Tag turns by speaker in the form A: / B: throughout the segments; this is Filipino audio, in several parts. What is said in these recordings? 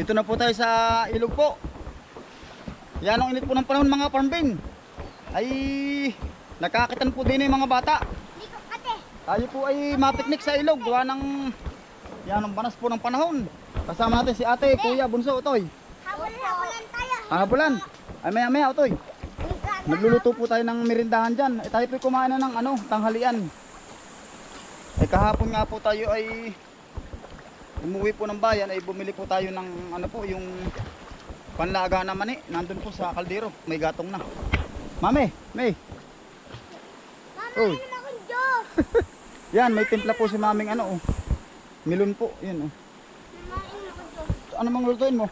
A: Dito na po tayo sa ilog po. Yan ang init po ng panahon mga farmbin. Ay nakakitan po din yung mga bata. Tayo po ay mapiknik sa ilog. Gawa ng yan ang banas po ng panahon. Kasama natin si ate, kuya, bunso, utoy.
B: Habol-habolan tayo.
A: Habulan. Ay maya maya, utoy. Nagluluto po tayo ng merindahan dyan. Eh, tayo po kumain na ng ano, tanghalian. Eh kahapon nga po tayo ay umuwi po ng bayan ay bumili po tayo ng ano po yung panlaga na mani. Nandun po sa kaldero. May gatong na. Mami, May.
B: Akong Diyos?
A: Yan, may timpla po si maming ano oh. Milon po, yan oh.
B: Ano?
A: Ano mang lulutuin mo?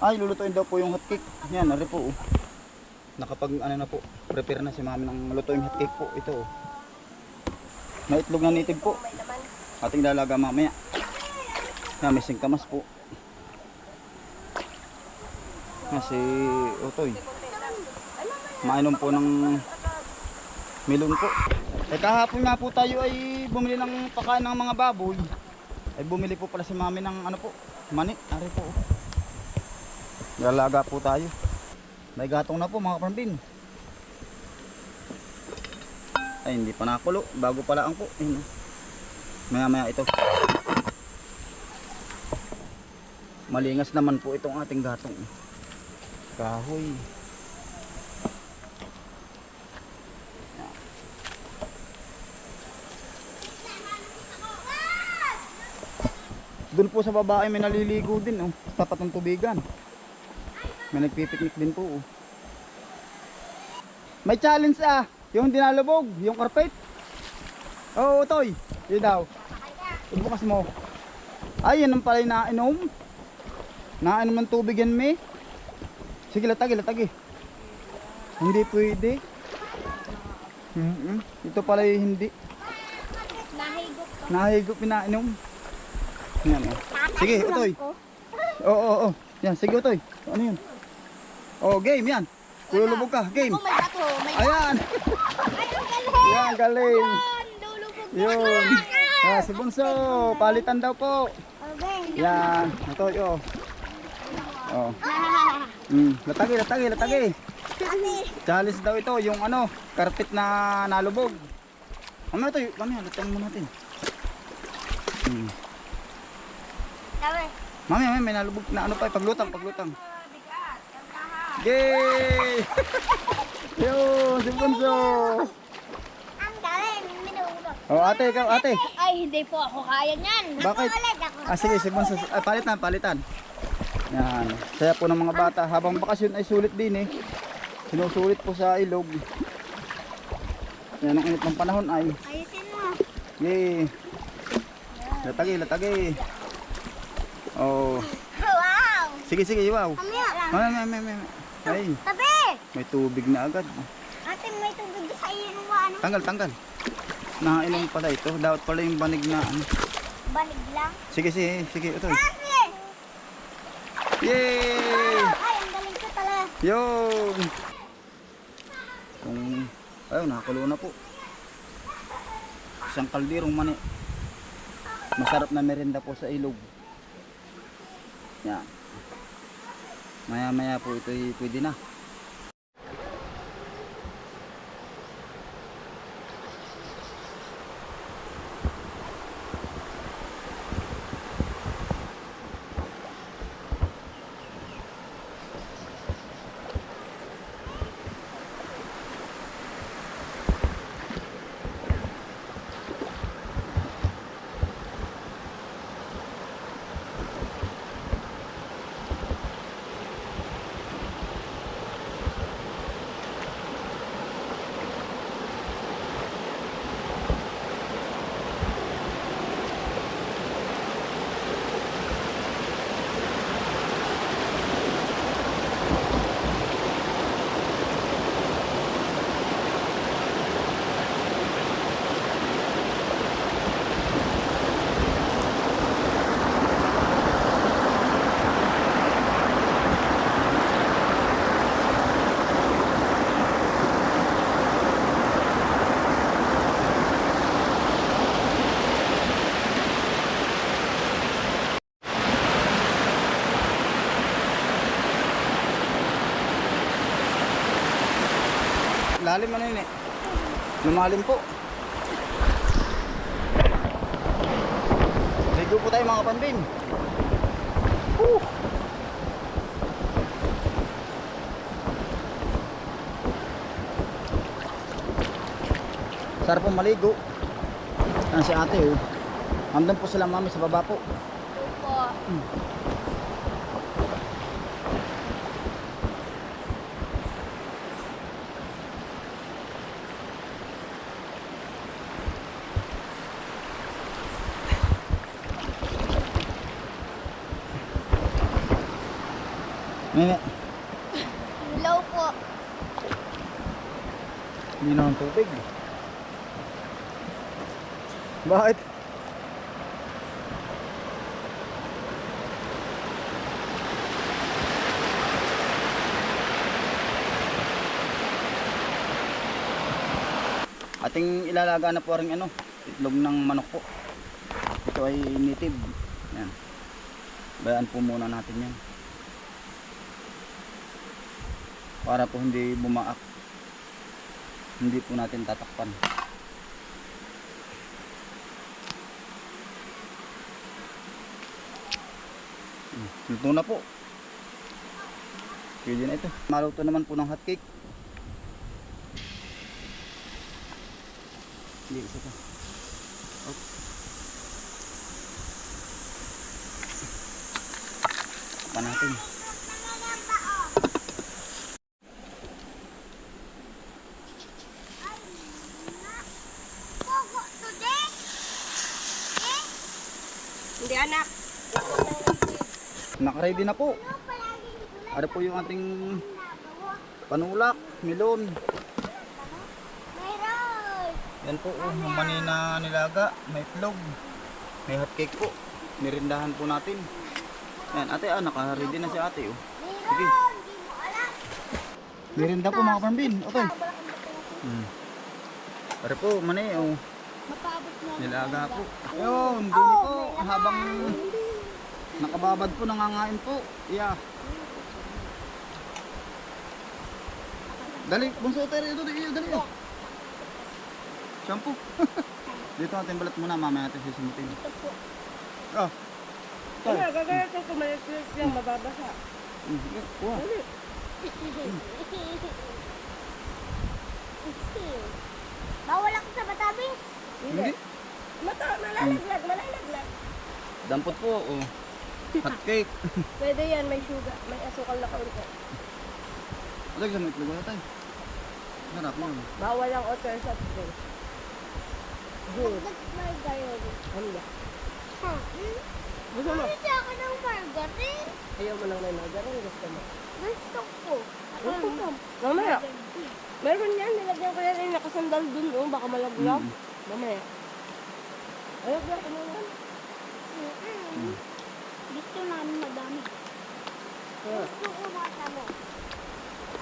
A: Ay, lulutuin daw po yung hotcake. Yan, nari po. Oh. Nakapag ano na po, prepare na si mami ng lutuin hotcake po. Ito oh. May itlog na nitig po. Ating dalaga mamaya. Yan, may singkamas po. Yan si Utoy. Mainom po ng milon po. Eh kahapon nga po tayo ay bumili ng pakain ng mga baboy. Ay bumili po pala si mami ng ano po, mani. Ari po. Lalaga po tayo. May gatong na po mga kapambin. Ay hindi pa nakulo. Bago pala ang po. Ayun. Maya maya ito. Malingas naman po itong ating gatong. Kahoy. Doon po sa babae may naliligo din oh. Sa Tapat ng tubigan. May nagpipiknik din po oh. May challenge ah. Yung dinalubog, yung carpet. Oo, oh, Toy. Yun daw. Ibukas mo. Ay, yan ang pala yung nainom. Nainom ng tubig yan, me. Sige, latagi, latagi. Hindi pwede. Mm Ito pala yung hindi.
B: Nahigop ko.
A: Nahigop pinainom. Yan oh. Sige, utoy. Oo, oo, oo. Yan, sige, utoy. Ano yun? Oh, game yan. Lulubog ka, game.
B: May bato. May
A: Ayan.
B: Ay, ang galing.
A: Galing.
B: Lulubog.
A: Yun. Ah, si Bunso, palitan daw po.
B: Okay.
A: Yan, utoy, oh. Oh. Mm, latagi, latagi, latagi. Challenge daw ito, yung ano, carpet na nalubog. Mamaya ito, mamaya, lutang mo natin.
B: Sabi.
A: Mamaya, mamaya, may nalubog na ano pa, paglutang, paglutang. Yay! Yun, si Bunso.
B: Ang galing. Minuto.
A: Oh, ate, ikaw, ate.
B: Ay, hindi po ako kaya niyan.
A: Bakit?
B: Ako ulit ako.
A: Ah, sige, si Bunso. Ah, palitan, palitan. Yan. Saya po ng mga bata. Habang bakasyon ay sulit din eh. Sinusulit po sa ilog. Yan ang init ng panahon ay.
B: Ayusin mo.
A: Yay! Latagi, latagi. Oh.
B: Wow.
A: Sige, sige, wow.
B: Mamaya lang.
A: Ay, may, may, may. Ay,
B: Tabi.
A: may tubig na agad.
B: Ate, may tubig sa iyo. Ano?
A: Tanggal, tanggal. Nakainom pala ito. Dapat pala yung banig na. ano.
B: Banig lang.
A: Sige, sige, sige. Ito.
B: Ate.
A: Yay!
B: Ay, ang galing ko pala.
A: Yun! Kung, ayun, nakakulo na po. Isang kaldirong mani. Masarap na merenda po sa ilog. Yan. Maya maya po ito pwede na. Lalim ano yun eh. Lumalim po. Ligo po tayo mga kapambin. Woo! Sarap po maligo. Yan si ate oh. Andun po sila mami sa baba po.
B: Opo.
A: Nene,
B: Low po.
A: hindi na ang tubig. Bakit? Ating ilalaga na po rin ano, itlog ng manok po. Ito ay native. Yan. Bayaan po muna natin yan. Para po hindi bumaak. Hindi po natin tatakpan. Hmm, Luto na po. Pwede na ito. Maluto naman po ng hotcake. Hindi, isa pa. Pa natin.
B: Pogo today. Eh?
C: Hindi anak.
A: Nakaready na po.
B: Ano
A: po yung ating panulak, melon.
B: Mayroon.
A: Yan po, oh, ang manina nilaga, may itlog, may hotcake po. Nirindahan po natin. Yan, ate, ah, naka-ready na si ate, oh. Sige. Nirinda po mga pambin, okay. Hmm. Pare po, mani, oh, nilaga po. Ayun, duni po, habang nakababad po, nangangain po. Yeah. Dali, bunso tayo dito, dali, dali. Shampoo. dito natin balat muna, mamaya natin sisimutin.
B: Ito po.
A: Oh.
C: Ano, gagaya ko kumalit lang mababasa.
A: Mm, yeah, kuha.
C: Dali.
B: Bawal ako sa batabi.
A: Hindi.
C: Mata, malalaglag, malalaglag.
A: Dampot po, oh. Hot cake.
C: Pwede yan, may sugar, may asukal na kaunti.
A: Ano sa may itlog na tayo? Sarap yun.
C: Bawal ang otter sa drink. Good.
B: Dagdag margarine.
C: Handa.
B: Ha?
C: Gusto mo?
B: Gusto ako ng margarine.
C: Ayaw mo lang may margarine, gusto mo.
B: Gusto ko.
C: Gusto
B: ng
C: mo. Mamaya. Meron yan, nilagyan ko yan yung nakasandal dun, oh, baka malaglag.
A: Mm.
C: Mamaya. Ayok lang, ano yan?
B: Mm-mm. Gusto namin madami.
C: Ah,
B: Gusto ko mata mo.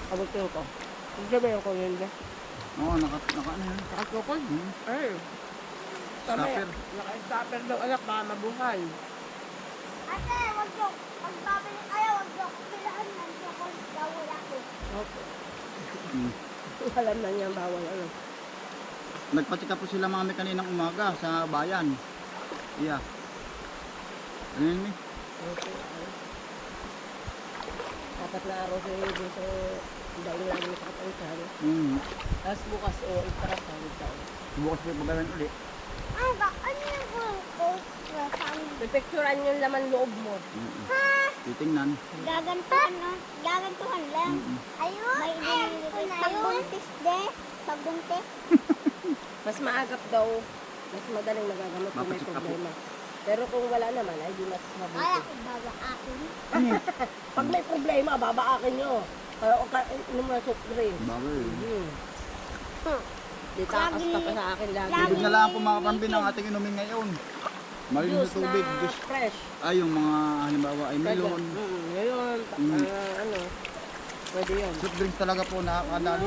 C: abutin ko. Sabihin ko yun dyan.
A: Oo, naka, naka ano yun.
C: Nakatukod.
A: Hmm.
C: Ay.
A: Stopper.
C: Naka-stopper daw anak, baka mabuhay.
B: Ate, wag ko. Pag babalik kayo, wag ko. Kailangan nandiyo ko. Bawal ako.
C: Okay.
A: Hmm.
C: Alam na niya bawal ano.
A: Nagpatsika po sila mami kaninang umaga sa bayan. Yeah. Ano yun eh?
C: Okay. Apat na araw sa iyo dun sa dahil lagi sa kapansan.
A: Hmm.
C: Tapos bukas o oh, itarasal daw.
A: Bukas po pagalan ulit.
B: Ay, ba? Ano yung buhok ko? Sa amin.
C: Pipicturean yung laman loob mo.
A: Mm-mm.
B: Ha?
A: Titingnan.
B: Gagantuhan, no? Gagantuhan lang.
A: Mm-mm.
B: Ayun. May inilagay. Pagbuntis, de. Pagbuntis.
C: Mas maagap daw. Mas madaling nagagamot kung may problema. Pero kung wala naman, ay di mas
B: Kaya
C: mabuti.
B: ko baba akin.
A: Ano yun?
C: Pag may problema, babaakin nyo. Kaya o ka, inom na soft drink.
A: Bagay.
C: Hmm. Di takas ka pa sa akin lagi.
B: Lagi.
A: Tubig na lang po mga pambin ang ating inumin ngayon. Malinis na
C: Juice
A: tubig.
C: na
A: Juice.
C: fresh.
A: Ay, yung mga halimbawa ay melon.
C: Mm, ngayon,
A: Mm.
C: ah, ano, pwede yan.
A: Soft drinks talaga po
B: wag, wag.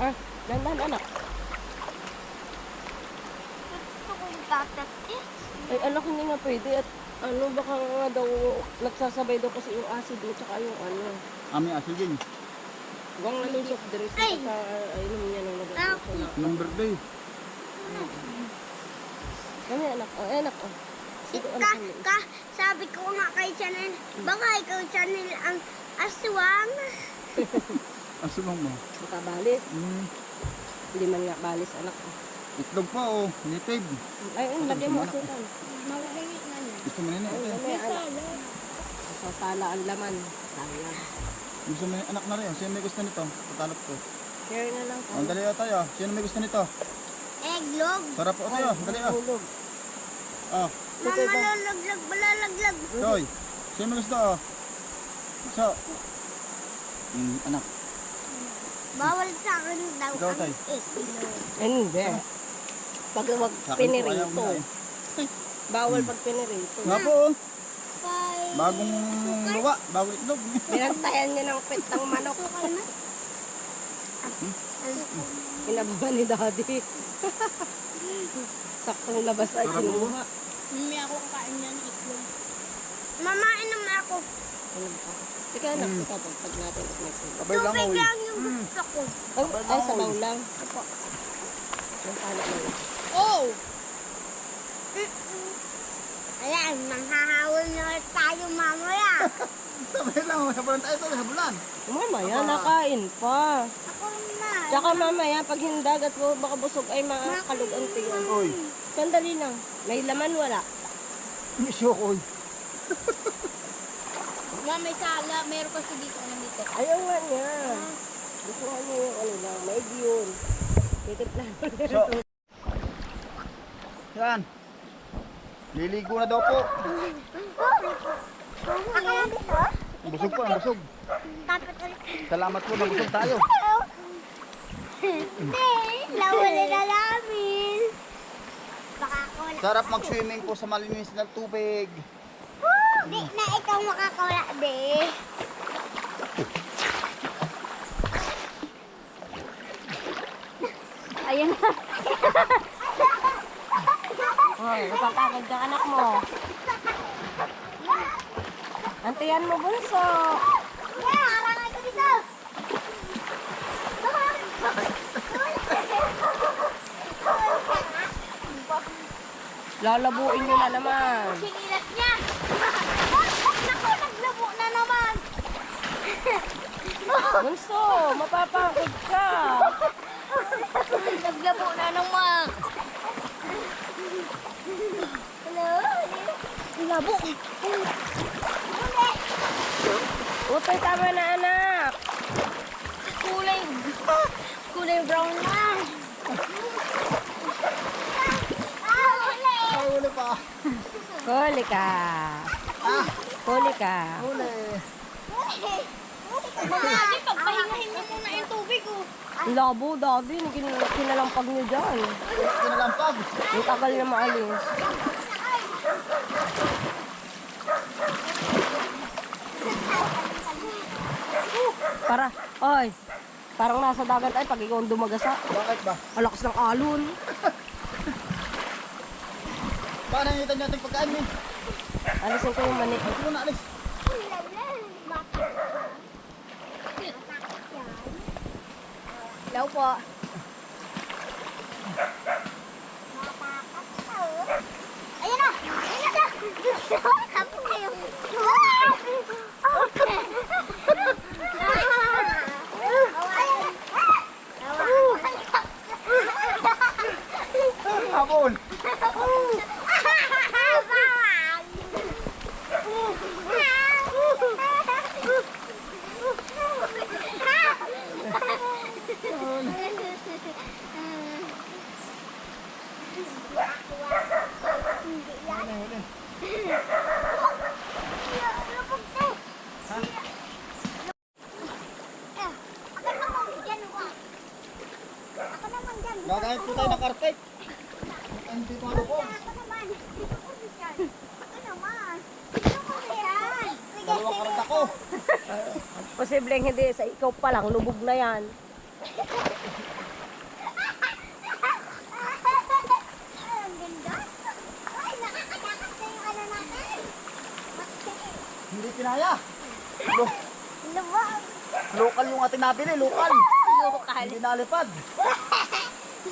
C: Ah, dandan anak.
B: Gusto ko yung tatas eh.
C: Ay anak, hindi nga pwede. At ano, baka nga daw, nagsasabay daw kasi yung acid at saka yung ano.
A: Ami asigin.
C: Huwag nalusok diri sa
B: Ay!
C: sa inom niya nung nag-uusap
B: Ako.
C: na.
A: Nung birthday.
C: Kami anak, oh, eh, anak, oh. Sige,
B: Ka, sabi ko nga kay Chanel, baka ikaw Chanel ang aswang.
A: Ang sulong mo.
C: Makabalis.
A: Mm.
C: Hindi man nga balis, anak. oh.
A: Itlog pa oh. Native.
C: Ay, ay, lagyan mo asukan.
B: Mawagay nga niya.
A: Gusto mo na
C: may anak. Sasala ang laman. Sayang.
A: Gusto mo na anak na rin. oh. Sino may gusto nito? Tatalap ko.
C: Share na lang
A: Ang dali oh, tayo. Sino may gusto nito?
B: Eglog.
A: Sarap po tayo. Dali oh.
C: Hulog.
A: Oh.
B: Mama lalaglag, balalaglag.
A: Toy. Sino may gusto oh? So. Mm, anak.
B: Bawal sa akin daw ang eglog.
C: Hindi. Pag wag
A: Sa akin
C: pinirito.
A: na eh.
C: Bawal pag pinirito.
A: Nga po oh.
B: Kay...
A: Bagong luwa. Bagong itlog.
C: Pinantayan niya ng pet ng manok.
B: Sukal na.
C: Inabahan ni daddy. Saktong labas ay
A: Sarap
C: kinuha.
B: Hindi ako kakain niya ng itlog. Mama, inom na ako.
C: Ano ba? Sige anak,
A: Mm.
C: ito pag natin at next week.
A: Sabay lang
B: Tubig
A: oh.
B: lang yung gusto ko.
C: Ay, ay sabaw lang. Yung pala mo.
B: Oh! Ayan, manghahawan na tayo mamaya.
A: Sabay lang. Sabulan tayo ito. Sabulan.
C: Mamaya,
A: Aba.
C: nakain pa.
B: Ako na.
C: Tsaka mamaya, pag hindag at baka busog ay makakalug ang tiyan.
A: Oy.
C: Sandali lang. May laman wala.
A: Misyo ko.
B: Ma, may sala. Meron kasi dito na dito.
C: Ayaw nga niya. Gusto nga niya yung ano lang, may yun. Tikit lang.
A: So. Yan. Liligo na daw po. Busog po, ang busog. Salamat po, nabusog tayo.
B: Hindi, nawala na namin.
A: Sarap mag-swimming po sa malinis na tubig.
B: Di na ikaw makakawala, be. Ayun na.
C: Oh, napapagod ka anak mo. Antiyan mo bunso.
B: Yeah, harangan ko dito.
C: Lalabuin nyo na naman.
B: Sinilas niya. Naku, naglabo na naman.
C: Bunso, mapapagod ka.
B: Naglabo na naman. Hello? Labo.
C: Utoy, tama na anak.
B: Kulay, kulay brown na. Ah.
A: Ay, huli pa.
C: Huli ka.
A: Ah,
C: Huli ka.
A: huli.
B: Mga, pagpahingahin niyo muna yung tubig, oh.
C: Labo, daddy. Kin kinalampag nyo dyan.
A: Kinalampag.
C: Yung tagal na maalis. Para, ay, parang nasa dagat ay pag ikaw ang dumagasa.
A: Bakit ba?
C: Alakas ng alon.
A: Paano nangitan natin pagkain mo?
C: Alisin ko yung mani.
A: Ito na, alis.
C: Hello po.
B: Ayan na! Ayan na! Tapos na yung...
A: Hapon. Huli, huli. Gagamit po tayo ng carpet. Ang dito ano po. Ako.
C: Posibleng hindi sa ikaw pa lang, lubog na yan.
B: Ano.
A: Hindi pinaya. Lo,
B: Lubog.
A: Local yung ating nabili, local.
C: Local.
A: Hindi nalipad.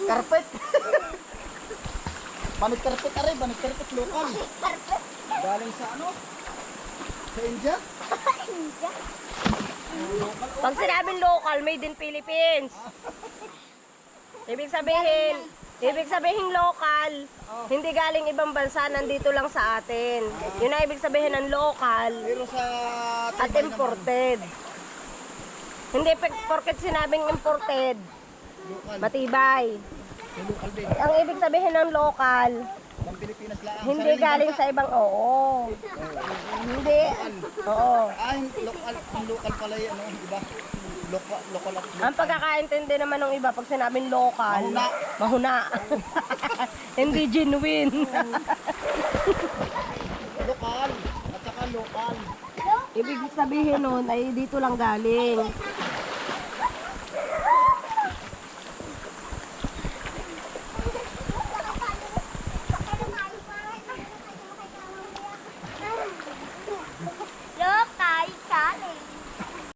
A: Carpet. Banit carpet aray, banit carpet local.
B: Carpet.
A: Galing sa ano? Sa India?
B: India.
C: Pag sinabing local, made in Philippines. Ibig sabihin, ibig sabihin local, hindi galing ibang bansa, nandito lang sa atin. Yun ang ibig sabihin ng local
A: Pero sa
C: at
A: Tibay
C: imported. Hindi pe- porket sinabing imported,
A: naman, local.
C: matibay.
A: May local din.
C: Ang ibig sabihin ng local,
A: Pang Pilipinas lang.
C: hindi galing sa ibang oo. Hindi. Oo.
A: Ah, yung local, ang local pala yung ano, iba. Local, local at local.
C: Ang pagkakaintindi naman ng iba pag sinabing local,
A: Mahuna.
C: mahuna. Hindi genuine.
A: Local. At saka local.
C: Ibig sabihin nun ay dito lang galing.